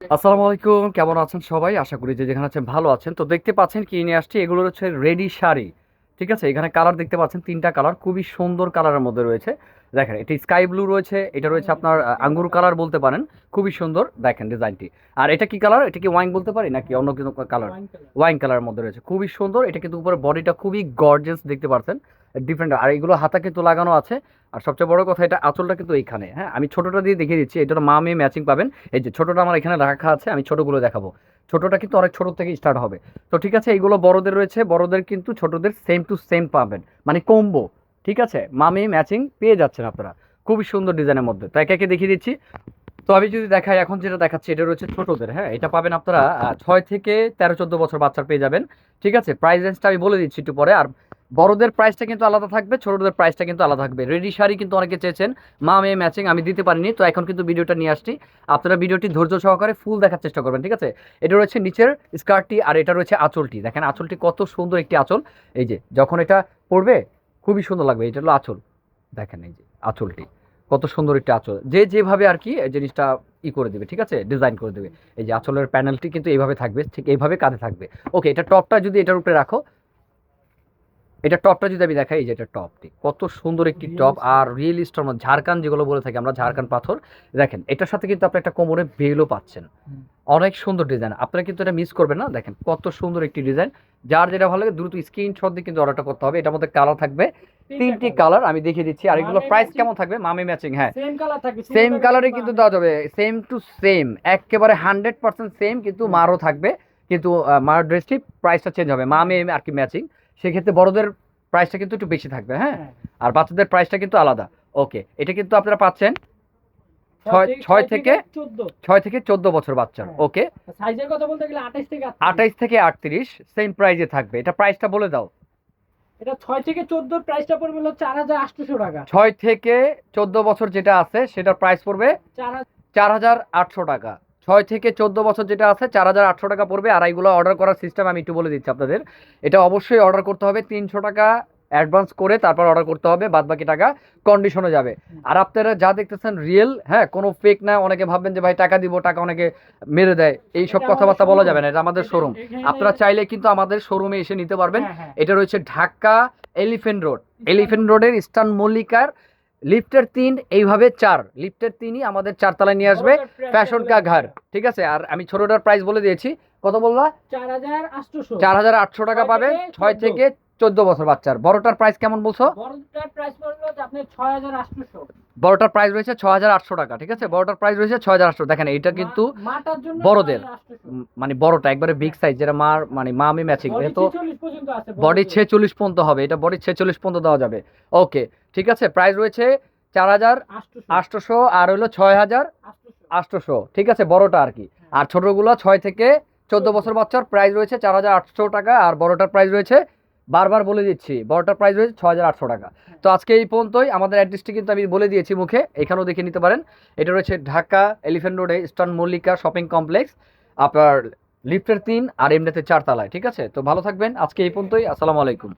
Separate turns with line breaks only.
আসসালামু আলাইকুম কেমন আছেন সবাই? আশা করি যে যেখানে আছেন ভালো আছেন। তো দেখতে পাচ্ছেন কি নিয়ে আসছি এগুলো হচ্ছে রেডি শাড়ি। ঠিক আছে? এখানে কালার দেখতে পাচ্ছেন তিনটা কালার খুবই সুন্দর কালারের মধ্যে রয়েছে। দেখেন এটা স্কাই ব্লু রয়েছে এটা রয়েছে আপনার আঙ্গুর কালার বলতে পারেন। খুবই সুন্দর দেখেন ডিজাইনটি। আর এটা কি কালার? এটা কি ওয়াইন বলতে পারি নাকি অন্য কোনো কালার? ওয়াইন কালারের মধ্যে রয়েছে খুবই সুন্দর। এটা কিন্তু উপরে বডিটা খুবই গর্জিয়াস দেখতে পাচ্ছেন। ডিফারেন্ট আর এগুলো হাতা কিন্তু লাগানো আছে। আর সবচেয়ে বড় কথা, এটা আঁচলটা কিন্তু এইখানে। হ্যাঁ আমি ছোটোটা দিয়ে দেখিয়ে দিচ্ছি। এটা মা মেয়ে ম্যাচিং পাবেন। এই যে ছোটোটা আমার এখানে রাখা আছে, আমি ছোটোগুলো দেখাবো। ছোটোটা কিন্তু অনেক ছোটো থেকে স্টার্ট হবে। তো ঠিক আছে, এইগুলো বড়দের রয়েছে। বড়দের কিন্তু ছোটোদের সেম টু সেম পাবেন। মানে কম্বো ঠিক আছে? মা মেয়ে ম্যাচিং পেয়ে যাচ্ছেন আপনারা। খুবই সুন্দর ডিজাইনের মধ্যে। তো একে একে দেখিয়ে দিচ্ছি। তো আমি যদি দেখাই, এখন যেটা দেখাচ্ছি, এটা রয়েছে ছোটোদের। হ্যাঁ এটা পাবেন আপনারা ছয় থেকে তেরো, চোদ্দ বছর বাচ্চার পেয়ে যাবেন। ঠিক আছে? প্রাইস রেঞ্জটা আমি বলে দিচ্ছি একটু পরে। আর বড়দের প্রাইসটা কিন্তু আলাদা থাকবে, ছোটদের প্রাইসটা কিন্তু আলাদা থাকবে। রেডি শাড়ি কিন্তু অনেকে চেয়েছেন, মা, মেয়ে ম্যাচিং আমি দিতে পারিনি, তো এখন কিন্তু ভিডিওটা নিয়ে আসছি। আপনারা ভিডিওটি ধৈর্য সহকারে ফুল দেখার চেষ্টা করবেন, ঠিক আছে? এটা রয়েছে নিচের স্কার্টটি আর এটা রয়েছে আঁচলটি। দেখেন আঁচলটি কত সুন্দর একটি আঁচল। এই যে, যখন এটা পড়বে খুবই সুন্দর লাগবে। এটা হলো আঁচল। দেখেন এই যে, আঁচলটি। কত সুন্দর একটি আঁচল। যে যেভাবে আর কি জিনিসটা ই করে দেবে, ঠিক আছে? ডিজাইন করে দেবে। এই যে আঁচলের প্যানেলটি কিন্তু এইভাবে থাকবে, ঠিক এইভাবে কাঁধে থাকবে। ওকে এটা টপটা যদি এটার উপরে রাখো এটা টপটা যদি আমি দেখাই এই যে এটা টপটি কত সুন্দর একটি টপ। আর রিয়েল স্টোর ঝাড়খান যেগুলো বলে থাকি আমরা ঝাড়খান পাথর দেখেন এটার সাথে কিন্তু আপনি একটা কোমরে বেলও পাচ্ছেন। অনেক সুন্দর ডিজাইন আপনারা কিন্তু এটা মিস করবেন না। দেখেন কত সুন্দর একটি ডিজাইন যার যেটা ভালো লাগে দ্রুত স্ক্রিনশট দিয়ে কিন্তু অর্ডারটা করতে হবে। এটার মধ্যে কালার থাকবে তিনটি কালার আমি দেখিয়ে দিচ্ছি। আর এগুলো প্রাইস কেমন থাকবে? মামি ম্যাচিং হ্যাঁ।
সেম কালার থাকবে
সেম কালারে কিন্তু দেওয়া যাবে। সেম টু সেম একেবারে হান্ড্রেড পার্সেন্ট সেম কিন্তু মারও থাকবে। কিন্তু মার ড্রেসটি প্রাইসটা চেঞ্জ হবে। মা মেয়ে আর কি ম্যাচিং সেক্ষেত্রে বড়দের প্রাইসটা কিন্তু একটু বেশি থাকবে হ্যাঁ? আর বাচ্চাদের প্রাইসটা কিন্তু আলাদা। ওকে এটা কিন্তু আপনারা পাচ্ছেন ছয় থেকে ছয় থেকে চোদ্দ। বছর বাচ্চার
হ্যাঁ।
ওকে
সাইজের কথা বলতে গেলে আঠাশ থেকে
আঠাইশ থেকে আটত্রিশ সেম প্রাইজে থাকবে। এটা প্রাইসটা বলে দাও।
এটা ছয় থেকে চোদ্দ প্রাইসটা পড়বে হলো চার হাজার আটশোশো টাকা।
ছয় থেকে চোদ্দ বছর যেটা আছে সেটার প্রাইস পড়বে
চার হাজার
আটশো টাকা। ছয় থেকে চোদ্দ বছর যেটা আছে চার হাজার আটশো টাকা পড়বে। আর এইগুলো অর্ডার করার সিস্টেম আমি একটু বলে দিচ্ছি আপনাদের। এটা অবশ্যই অর্ডার করতে হবে। তিনশো টাকা অ্যাডভান্স করে তারপর অর্ডার করতে হবে। বাদ বাকি টাকা কন্ডিশনে যাবে। আর আপনারা যা দেখতেছেন রিয়েল হ্যাঁ কোনো ফেক না। অনেকে ভাববেন যে ভাই টাকা দিব টাকা অনেকে মেরে দেয়। এই সব কথাবার্তা বলা যাবে না। এটা আমাদের শোরুম আপনারা চাইলে কিন্তু আমাদের শোরুমে এসে নিতে পারবেন।
হ্যাঁ, হ্যাঁ।
এটা রয়েছে ঢাকা এলিফেন্ট রোড। এলিফেন্ট রোডের ইস্টার্ন মল্লিকার লিফটের তিন এইভাবে চার। লিফটের তিনই আমাদের চারতলায় নিয়ে আসবে ফ্যাশন কা ঘর। ঠিক আছে? আর আমি ছোটটার প্রাইস বলে দিয়েছি। কত বলল?
চার হাজার
আটশো। টাকা
পাবে।
ছয় থেকে চোদ্দ বছর বাচ্চার। বড়টার প্রাইস কেমন বলছো?
বড়টার প্রাইস বলল আপনি ছয় হাজার আটশোশো।
বড়টার প্রাইস রয়েছে ছ হাজার আটশো টাকা ঠিক আছে? বড়টার প্রাইস রয়েছে ছ হাজার আটশো। দেখেন এইটা কিন্তু বড়দের। মানে বড়টা একবারে বিগ সাইজ যেটা মার মানে মা আমি ম্যাচিং
Body
এটা তো
46
বডি। ছেচল্লিশ পর্যন্ত হবে এটা বডি ছেচল্লিশ পর্যন্ত দেওয়া যাবে। ওকে ঠিক আছে? প্রাইস রয়েছে চার হাজার
800
আটশোশো আর হলো ছয় হাজার
800
আটশোশো ঠিক আছে? বড়টা আর কি। আর ছোটগুলো ছয় থেকে চোদ্দ বছর বাচ্চার প্রাইস রয়েছে চার হাজার আটশো টাকা আর বড়টার প্রাইস রয়েছে বারবার বলে দিচ্ছি, বড়টার প্রাইস রয়েছে ছ হাজার আটশো টাকা। তো আজকে এই পর্যন্তই, আমাদের অ্যাড্রেসটি কিন্তু আমি বলে দিয়েছি মুখে, এখানেও দেখে নিতে পারেন। এটা রয়েছে ঢাকা এলিফেন্ট রোডে ইস্টার্ন মল্লিকা শপিং কমপ্লেক্স আপনার লিফ্টের তিন আর এমনিতে চারতলায়, ঠিক আছে? তো ভালো থাকবেন, আজকে এই পর্যন্তই, আসসালামু আলাইকুম।